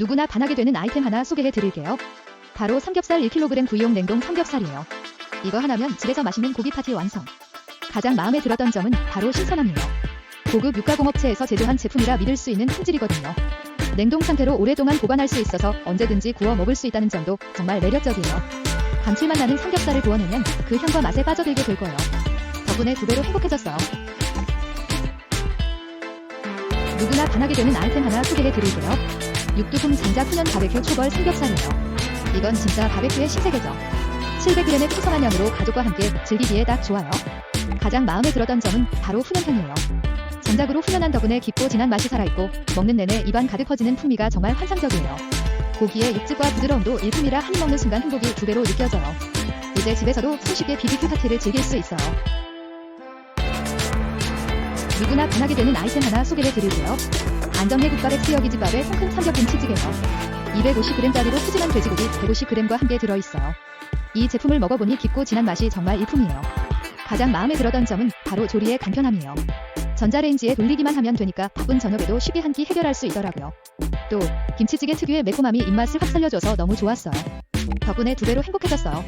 누구나 반하게 되는 아이템 하나 소개해 드릴게요. 바로 삼겹살 1kg 구이용 냉동 삼겹살이에요. 이거 하나면 집에서 맛있는 고기 파티 완성. 가장 마음에 들었던 점은 바로 신선함이에요. 고급 육가공업체에서 제조한 제품이라 믿을 수 있는 품질이거든요. 냉동 상태로 오랫동안 보관할 수 있어서 언제든지 구워 먹을 수 있다는 점도 정말 매력적이에요. 감칠맛 나는 삼겹살을 구워내면 그 향과 맛에 빠져들게 될 거예요. 덕분에 두 배로 행복해졌어요. 누구나 반하게 되는 아이템 하나 소개해 드릴게요. 육두금 장작 훈연 바베큐 초벌 삼겹살이에요. 이건 진짜 바베큐의 신세계죠. 700g의 풍성한 양으로 가족과 함께 즐기기에 딱 좋아요. 가장 마음에 들었던 점은 바로 훈연향이에요. 장작으로 훈연한 덕분에 깊고 진한 맛이 살아있고 먹는 내내 입안 가득 퍼지는 풍미가 정말 환상적이에요. 고기의 육즙과 부드러움도 일품이라 한 입 먹는 순간 행복이 두 배로 느껴져요. 이제 집에서도 손쉽게 BBQ 파티를 즐길 수 있어요. 누구나 반하게 되는 아이템 하나 소개해 드릴게요. 안정내 국밥의 트여기 집밥의 통큰 삼겹김치찌개요. 250g짜리로 푸짐한 돼지고기 150g과 함께 들어있어요. 이 제품을 먹어보니 깊고 진한 맛이 정말 일품이에요. 가장 마음에 들었던 점은 바로 조리의 간편함이에요. 전자레인지에 돌리기만 하면 되니까 바쁜 저녁에도 쉽게 한 끼 해결할 수 있더라고요. 또 김치찌개 특유의 매콤함이 입맛을 확 살려줘서 너무 좋았어요. 덕분에 두 배로 행복해졌어요.